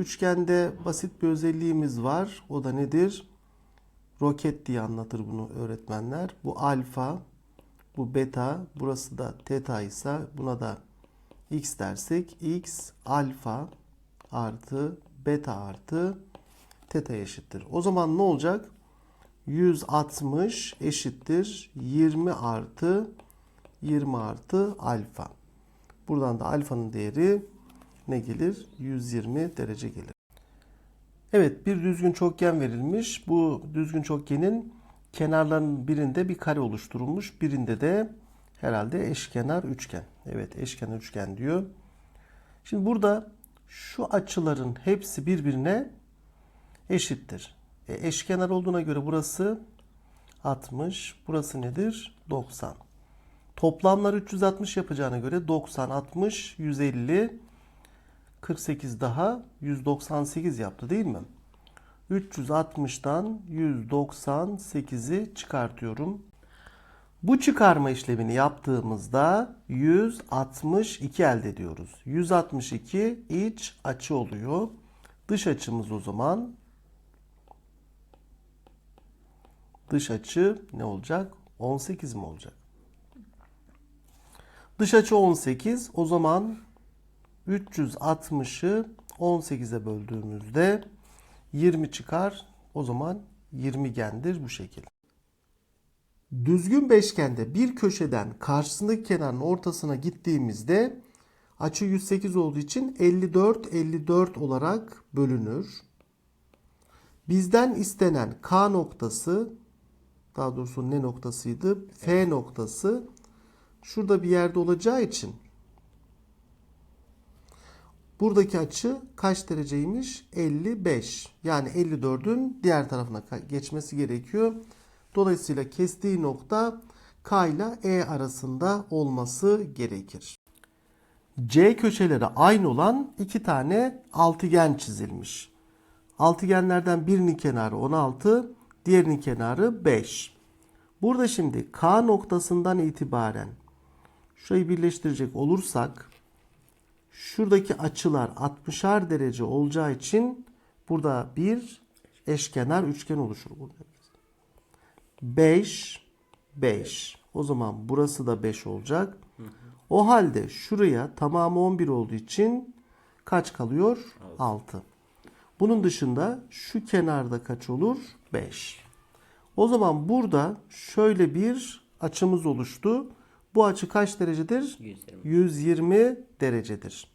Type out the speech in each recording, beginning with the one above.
Üçgende basit bir özelliğimiz var. O da nedir? Roket diye anlatır bunu öğretmenler. Bu alfa, bu beta, burası da teta ise buna da x dersek x alfa artı beta artı teta eşittir. O zaman ne olacak? 160 eşittir 20 artı 20 artı alfa. Buradan da alfanın değeri ne gelir? 120 derece gelir. Evet bir düzgün çokgen verilmiş. Bu düzgün çokgenin kenarlarının birinde bir kare oluşturulmuş. Birinde de herhalde eşkenar üçgen. Evet eşkenar üçgen diyor. Şimdi burada şu açıların hepsi birbirine eşittir. E, eşkenar olduğuna göre burası 60. Burası nedir? 90. Toplamları 360 yapacağına göre 90, 60, 150, 48 daha 198 yaptı değil mi? 360'dan 198'i çıkartıyorum. Bu çıkarma işlemini yaptığımızda 162 elde ediyoruz. 162 iç açı oluyor. Dış açımız o zaman dış açı ne olacak? 18 mi olacak? Dış açı 18. O zaman 360'ı 18'e böldüğümüzde 20 çıkar. O zaman 20 gendir bu şekil. Düzgün beşgende bir köşeden karşısındaki kenarın ortasına gittiğimizde açı 108 olduğu için 54 54 olarak bölünür. Bizden istenen K noktası daha doğrusu ne noktasıydı? F noktası şurada bir yerde olacağı için buradaki açı kaç dereceymiş? 55. Yani 54'ün diğer tarafına geçmesi gerekiyor. Dolayısıyla kestiği nokta K ile E arasında olması gerekir. C köşeleri aynı olan iki tane altıgen çizilmiş. Altıgenlerden birinin kenarı 16, diğerinin kenarı 5. Burada şimdi K noktasından itibaren şurayı birleştirecek olursak şuradaki açılar 60'ar derece olacağı için burada bir eşkenar üçgen oluşur. Burada. 5 5. O zaman burası da 5 olacak. O halde şuraya tamamı 11 olduğu için kaç kalıyor? 6. Bunun dışında şu kenarda kaç olur? 5. O zaman burada şöyle bir açımız oluştu. Bu açı kaç derecedir? 120. 120 derecedir.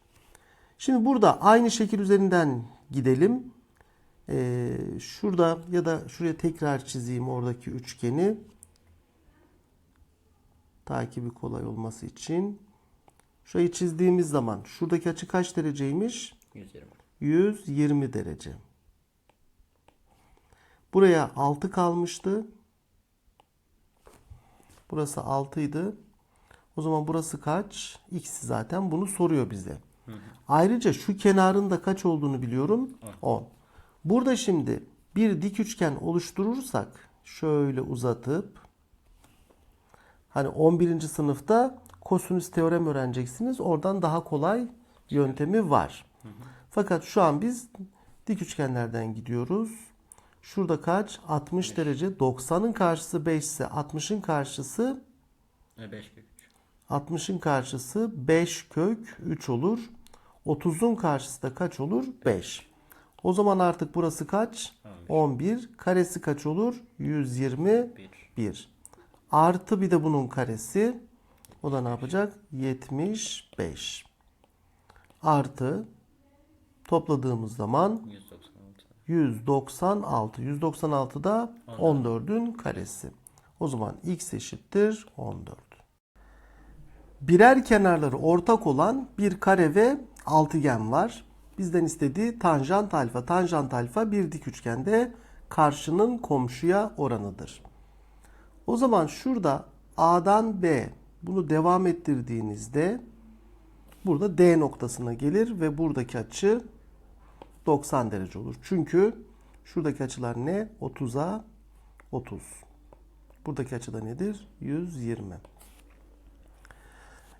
Şimdi burada aynı şekil üzerinden gidelim. Ee, şurada ya da şuraya tekrar çizeyim oradaki üçgeni. Takibi kolay olması için. Şurayı çizdiğimiz zaman şuradaki açı kaç dereceymiş? 120. 120 derece. Buraya 6 kalmıştı. Burası 6 idi. O zaman burası kaç? X zaten bunu soruyor bize. Ayrıca şu kenarın da kaç olduğunu biliyorum. 10. Burada şimdi bir dik üçgen oluşturursak şöyle uzatıp hani 11. sınıfta kosinüs teorem öğreneceksiniz. Oradan daha kolay yöntemi var. Fakat şu an biz dik üçgenlerden gidiyoruz. Şurada kaç? 60 derece. 90'ın karşısı 5 ise 60'ın karşısı 5 kök 3. 60'ın karşısı 5 kök 3 olur. 30'un karşısı da kaç olur? 5. O zaman artık burası kaç? 11. Karesi kaç olur? 121. 1. Artı bir de bunun karesi. O da ne yapacak? 75. Artı topladığımız zaman 196. 196. 196 da 14'ün karesi. O zaman x eşittir 14. Birer kenarları ortak olan bir kare ve altıgen var. Bizden istediği tanjant alfa. Tanjant alfa bir dik üçgende karşının komşuya oranıdır. O zaman şurada A'dan B bunu devam ettirdiğinizde burada D noktasına gelir ve buradaki açı 90 derece olur. Çünkü şuradaki açılar ne? 30'a 30. Buradaki açı da nedir? 120.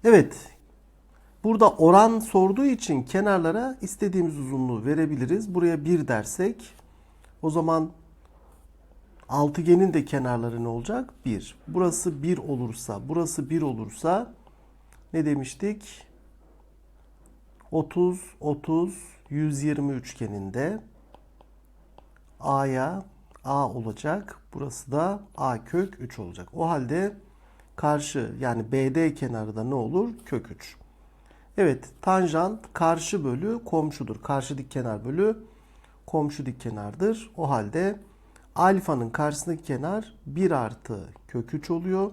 Evet. burada oran sorduğu için kenarlara istediğimiz uzunluğu verebiliriz. Buraya 1 dersek o zaman altıgenin de kenarları ne olacak? 1. Burası 1 olursa, burası 1 olursa ne demiştik? 30, 30, 120 üçgeninde A'ya A olacak. Burası da A kök 3 olacak. O halde karşı yani BD kenarı da ne olur? Kök 3. Evet tanjant karşı bölü komşudur. Karşı dik kenar bölü komşu dik kenardır. O halde alfanın karşısındaki kenar 1 artı kök 3 oluyor.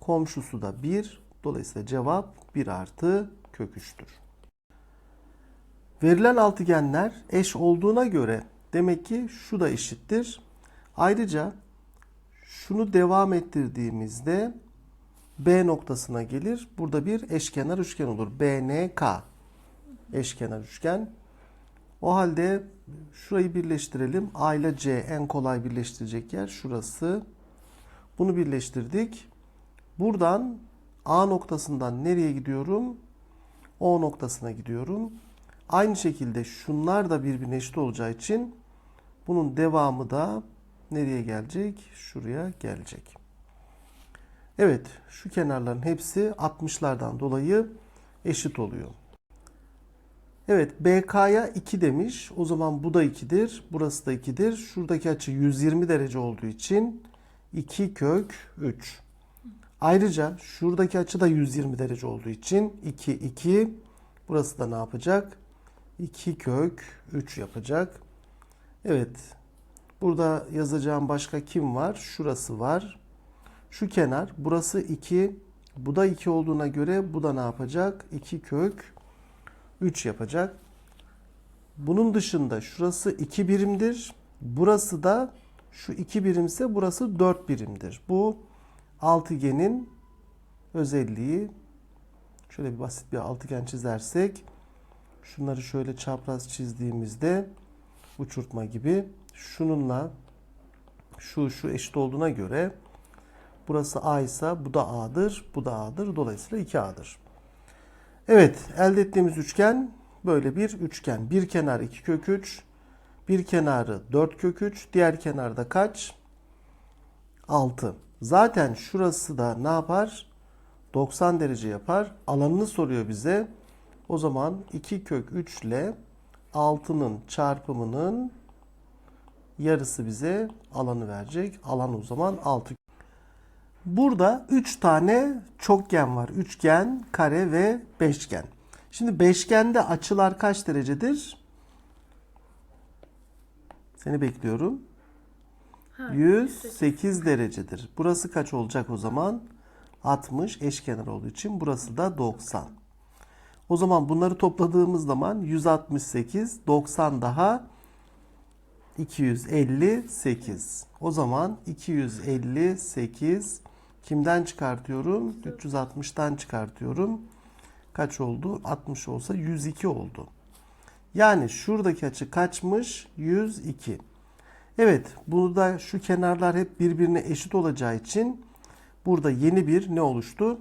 Komşusu da 1. Dolayısıyla cevap 1 artı kök 3'tür. Verilen altıgenler eş olduğuna göre demek ki şu da eşittir. Ayrıca şunu devam ettirdiğimizde B noktasına gelir. Burada bir eşkenar üçgen olur. BNK eşkenar üçgen. O halde şurayı birleştirelim. A ile C en kolay birleştirecek yer şurası. Bunu birleştirdik. Buradan A noktasından nereye gidiyorum? O noktasına gidiyorum. Aynı şekilde şunlar da birbirine eşit olacağı için bunun devamı da nereye gelecek? Şuraya gelecek. Evet, şu kenarların hepsi 60'lardan dolayı eşit oluyor. Evet, BK'ya 2 demiş. O zaman bu da 2'dir. Burası da 2'dir. Şuradaki açı 120 derece olduğu için 2 kök 3. Ayrıca şuradaki açı da 120 derece olduğu için 2 2. Burası da ne yapacak? 2 kök 3 yapacak. Evet. Burada yazacağım başka kim var? Şurası var. Şu kenar. Burası 2. Bu da 2 olduğuna göre bu da ne yapacak? 2 kök 3 yapacak. Bunun dışında şurası 2 birimdir. Burası da şu 2 birimse burası 4 birimdir. Bu altıgenin özelliği. Şöyle bir basit bir altıgen çizersek şunları şöyle çapraz çizdiğimizde uçurtma gibi şununla şu şu eşit olduğuna göre burası A ise bu da A'dır, bu da A'dır. Dolayısıyla 2A'dır. Evet, elde ettiğimiz üçgen böyle bir üçgen. Bir kenar 2 kök 3, bir kenarı 4 kök 3, diğer kenarda kaç? 6. Zaten şurası da ne yapar? 90 derece yapar. Alanını soruyor bize. O zaman 2 kök 3 ile 6'nın çarpımının yarısı bize alanı verecek. Alan o zaman 6. Burada 3 tane çokgen var. Üçgen, kare ve beşgen. Şimdi beşgende açılar kaç derecedir? Seni bekliyorum. Ha, 108 derecedir. Burası kaç olacak o zaman? 60 eşkenar olduğu için burası da 90. O zaman bunları topladığımız zaman 168, 90 daha 258. O zaman 258 kimden çıkartıyorum? 360'tan çıkartıyorum. Kaç oldu? 60 olsa 102 oldu. Yani şuradaki açı kaçmış? 102. Evet, burada şu kenarlar hep birbirine eşit olacağı için burada yeni bir ne oluştu?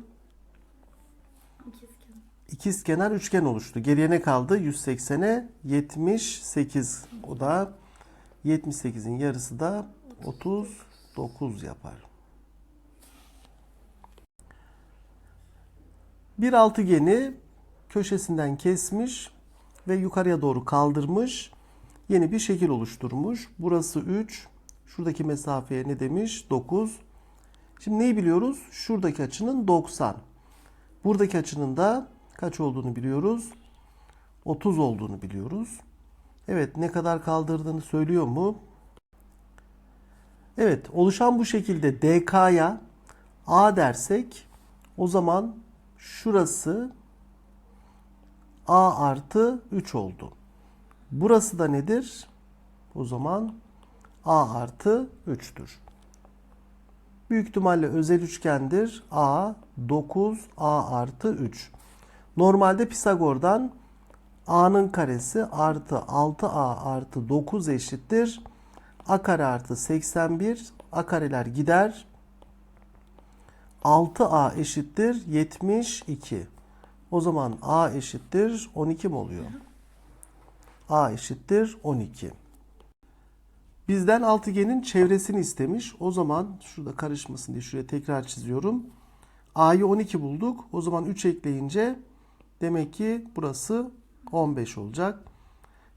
İkizkenar. İkizkenar üçgen oluştu. Geriye ne kaldı? 180'e 78. O da 78'in yarısı da 39 yapar. Bir altıgeni köşesinden kesmiş ve yukarıya doğru kaldırmış. Yeni bir şekil oluşturmuş. Burası 3. Şuradaki mesafeye ne demiş? 9. Şimdi neyi biliyoruz? Şuradaki açının 90. Buradaki açının da kaç olduğunu biliyoruz. 30 olduğunu biliyoruz. Evet ne kadar kaldırdığını söylüyor mu? Evet oluşan bu şekilde DK'ya A dersek o zaman şurası A artı 3 oldu. Burası da nedir? O zaman A artı 3'tür. Büyük ihtimalle özel üçgendir. A 9 A artı 3. Normalde Pisagor'dan A'nın karesi artı 6A artı 9 eşittir. A kare artı 81. A kareler gider. 6A eşittir 72. O zaman A eşittir 12 mi oluyor? A eşittir 12. Bizden altıgenin çevresini istemiş. O zaman şurada karışmasın diye şuraya tekrar çiziyorum. A'yı 12 bulduk. O zaman 3 ekleyince demek ki burası 15 olacak.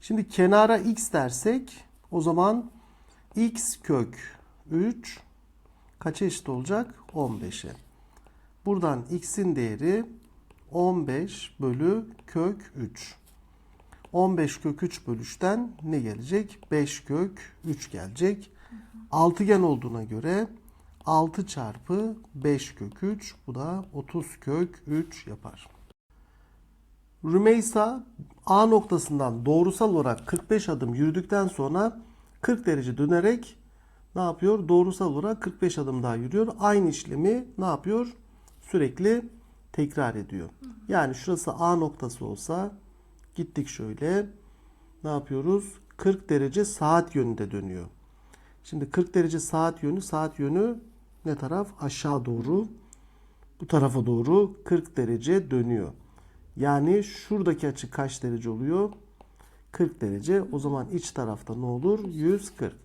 Şimdi kenara x dersek o zaman x kök 3 kaça eşit olacak? 15'e. Buradan x'in değeri 15 bölü kök 3. 15 kök 3 bölüşten ne gelecek? 5 kök 3 gelecek. Altıgen olduğuna göre 6 çarpı 5 kök 3 bu da 30 kök 3 yapar. Rümeysa A noktasından doğrusal olarak 45 adım yürüdükten sonra 40 derece dönerek ne yapıyor? Doğrusal olarak 45 adım daha yürüyor. Aynı işlemi ne yapıyor? Sürekli tekrar ediyor. Yani şurası A noktası olsa gittik şöyle ne yapıyoruz? 40 derece saat yönünde dönüyor. Şimdi 40 derece saat yönü, saat yönü ne taraf? Aşağı doğru. Bu tarafa doğru 40 derece dönüyor. Yani şuradaki açı kaç derece oluyor? 40 derece. O zaman iç tarafta ne olur? 140.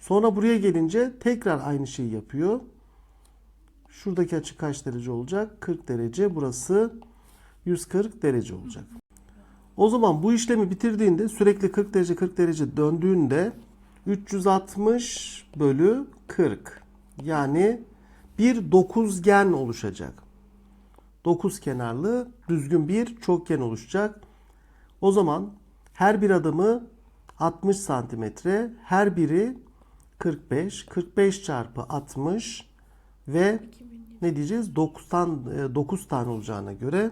Sonra buraya gelince tekrar aynı şeyi yapıyor. Şuradaki açı kaç derece olacak? 40 derece. Burası 140 derece olacak. O zaman bu işlemi bitirdiğinde sürekli 40 derece 40 derece döndüğünde 360 bölü 40 yani bir dokuzgen oluşacak. Dokuz kenarlı düzgün bir çokgen oluşacak. O zaman her bir adımı 60 santimetre, her biri 45. 45 çarpı 60 ve ne diyeceğiz? 90, 9 tane olacağına göre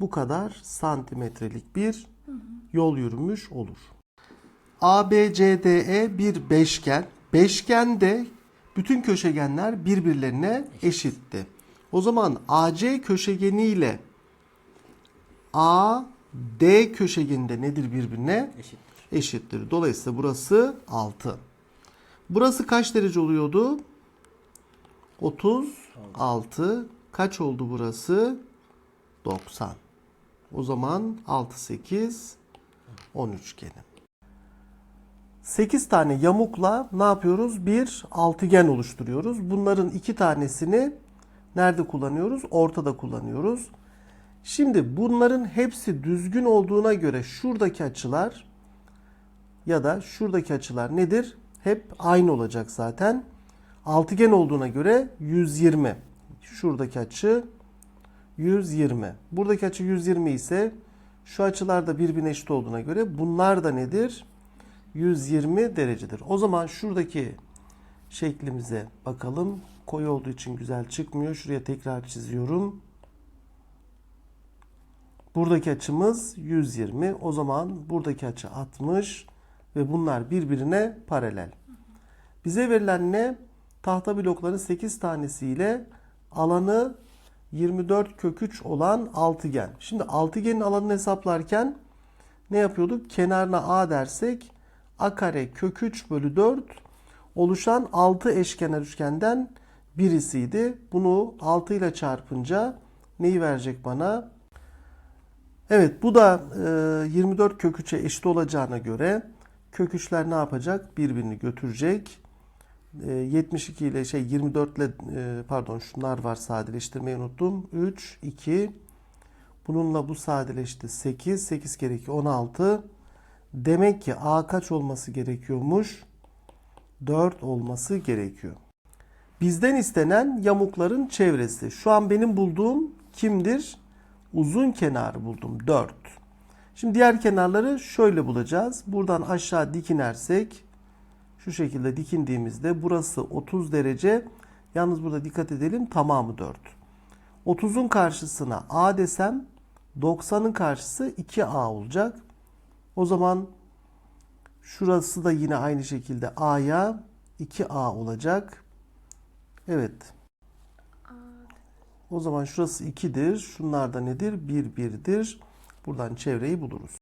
bu kadar santimetrelik bir yol yürümüş olur. ABCDE bir beşgen. Beşgende bütün köşegenler birbirlerine eşitti. O zaman AC köşegeni ile AD köşegeni nedir birbirine? Eşittir. Eşittir. Dolayısıyla burası 6. Burası kaç derece oluyordu? 36. Kaç oldu burası? 90. O zaman 6, 8, 10 üçgeni. 8 tane yamukla ne yapıyoruz? Bir altıgen oluşturuyoruz. Bunların iki tanesini nerede kullanıyoruz? Ortada kullanıyoruz. Şimdi bunların hepsi düzgün olduğuna göre şuradaki açılar ya da şuradaki açılar nedir? Hep aynı olacak zaten. Altıgen olduğuna göre 120. Şuradaki açı 120. Buradaki açı 120 ise şu açılar da birbirine eşit olduğuna göre bunlar da nedir? 120 derecedir. O zaman şuradaki şeklimize bakalım. Koyu olduğu için güzel çıkmıyor. Şuraya tekrar çiziyorum. Buradaki açımız 120. O zaman buradaki açı 60 ve bunlar birbirine paralel. Bize verilen ne? Tahta blokların 8 tanesiyle alanı 24 kök 3 olan altıgen. Şimdi altıgenin alanını hesaplarken ne yapıyorduk? Kenarına A dersek A kare kök 3 bölü 4 oluşan 6 eşkenar üçgenden birisiydi. Bunu 6 ile çarpınca neyi verecek bana? Evet bu da e, 24 kök 3'e eşit olacağına göre kök 3'ler ne yapacak? Birbirini götürecek. E, 72 ile şey 24 ile e, pardon şunlar var sadeleştirmeyi unuttum. 3, 2 bununla bu sadeleşti 8. 8 kere 2 16. Demek ki A kaç olması gerekiyormuş? 4 olması gerekiyor. Bizden istenen yamukların çevresi. Şu an benim bulduğum kimdir? Uzun kenarı buldum 4. Şimdi diğer kenarları şöyle bulacağız. Buradan aşağı dikinersek şu şekilde dikindiğimizde burası 30 derece. Yalnız burada dikkat edelim tamamı 4. 30'un karşısına A desem 90'ın karşısı 2A olacak. O zaman şurası da yine aynı şekilde A'ya 2A olacak. Evet. O zaman şurası 2'dir. Şunlar da nedir? 1, 1'dir. Buradan çevreyi buluruz.